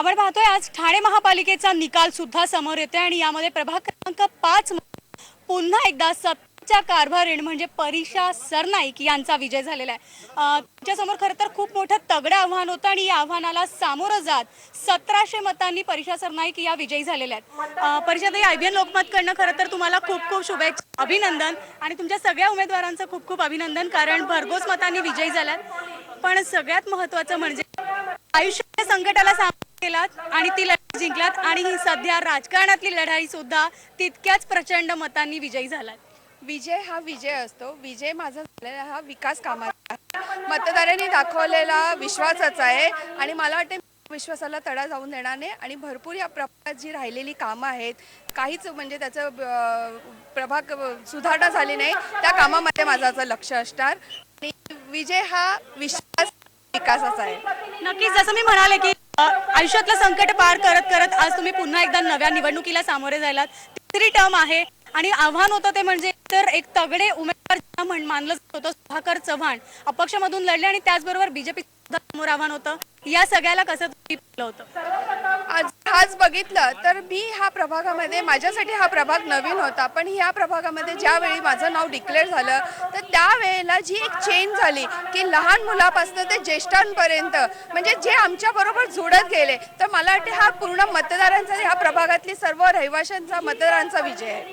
आपण पाहतोय आज ठाणे महापालिकेचा निकाल सुद्धा समोर येतोय आणि यामध्ये प्रभाग क्रमांक पाच पुन्हा एकदा सत्तेच्या कारभारीण म्हणजे परीक्षा सरनाईक यांचा विजय झालेला आहे. अं, तुमच्यासमोर खरं तर खूप मोठं तगडं आव्हान होतं आणि या आव्हानाला सामोरं जात सतराशे मतांनी परीक्षा सरनाईक या विजयी झालेल्या आहेत. अं, आय बी एन लोकमतकडनं खरं तर तुम्हाला खूप खूप शुभेच्छा अभिनंदन आणि तुमच्या सगळ्या उमेदवारांचं खूप खूप अभिनंदन कारण भरघोस मतांनी विजयी झाल्यात. पण सगळ्यात महत्त्वाचं म्हणजे आयुष्य संकटाला सामोरं केलात आणि ती लढाई जिंकलात आणि ही सध्या राजकारणातली लढाई सुद्धा तितक्याच प्रचंड मतांनी विजयी झालात. विजय हा विजय असतो. विजय माझा झालेला हा विकास कामाचा. मतदारांनी दाखवलेला विश्वासाचा आहे आणि मला वाटते विश्वासाला तडा जाऊन देणार नाही आणि भरपूर या प्रभागात जी राहिलेली कामं आहेत काहीच म्हणजे त्याचं प्रभाग सुधारणा झाली नाही. त्या कामामध्ये माझं असं लक्ष असणार. आणि विजय हा विश्वास विकासाचा आहे. नक्कीच जसं मी म्हणाले की आयुष्यातलं संकट पार करत करत आज तुम्ही पुन्हा एकदा नव्या निवडणुकीला सामोरे जायलात. तिसरी टर्म आहे आणि आव्हान होतं ते म्हणजे तर एक तगडे उमेदवार मानलं जात होतं सुधाकर चव्हाण. अपक्षमधून लढले आणि त्याचबरोबर बीजेपी समोर आव्हान होतं. या सगळ्याला कसं होतं? आज आज बघितलं तर मी ह्या प्रभागामध्ये माझ्यासाठी हा प्रभाग नवीन होता. पण ह्या प्रभागामध्ये ज्यावेळी माझं नाव डिक्लेअर झालं तर त्यावेळेला जी एक चेंज झाली की लहान मुलापासून ते ज्येष्ठांपर्यंत म्हणजे जे आमच्याबरोबर जुळत गेले तर मला वाटते हा पूर्ण मतदारांचा ह्या प्रभागातली सर्व रहिवाशांचा मतदारांचा विजय आहे.